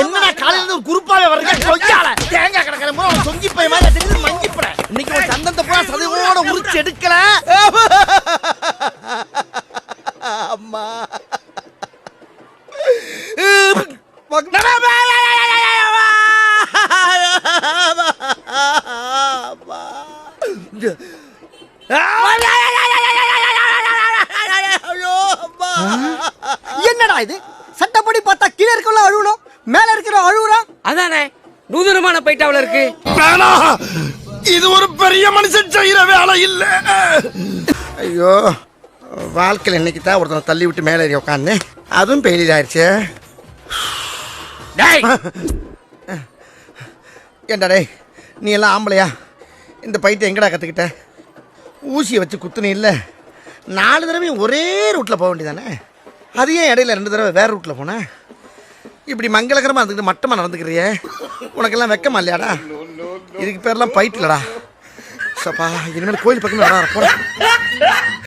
என்னடா காலையில இருந்து குறுப்பாவே வர்றீங்க கொய்யால தேங்காய் கிடக்கிற போது அவன் சொங்கி பை மாதிரி தெரியுது மங்கி போட இன்னைக்கு ஒரு சந்தனத்தை பூரா சதையோட உரிச்சு எடுக்கல. அம்மா. என்னடா இது? சட்டப்படி பார்த்தா கீழே அழுவணும் இருக்கிற அழுவுறான் அதானே? நூதனமான பைட்டாவில் இருக்கு? இது ஒரு பெரிய மனுஷன் செய்யற வேலை இல்ல. ஐயோ வாழ்க்கையில் இன்னைக்கு தான் ஒருத்தனை தள்ளி விட்டு மேலே ஏறி உட்காந்து அதுவும் பெயிலில் ஆயிடுச்சு டேய்! ஏண்டா டேய் நீ எல்லாம் ஆம்பளையா? இந்த பைட்டை எங்கடா கற்றுக்கிட்ட ஊசியை வச்சு குத்துனே இல்லை. நாலு தடவையும் ஒரே ரூட்டில் போக வேண்டியதானே? அது ஏன் இடையில ரெண்டு தடவை வேறு ரூட்டில் போனேன் இப்படி மங்களகரமாக இருந்துக்கிட்டு மட்டமாக நடந்துக்கிறியே? உனக்கெல்லாம் வெக்கமா இல்லையாடா? இதுக்கு பேரெல்லாம் பைட் இல்லடா சப்பா இனிமேல் கோயில் பக்கமே வர போகிறேன்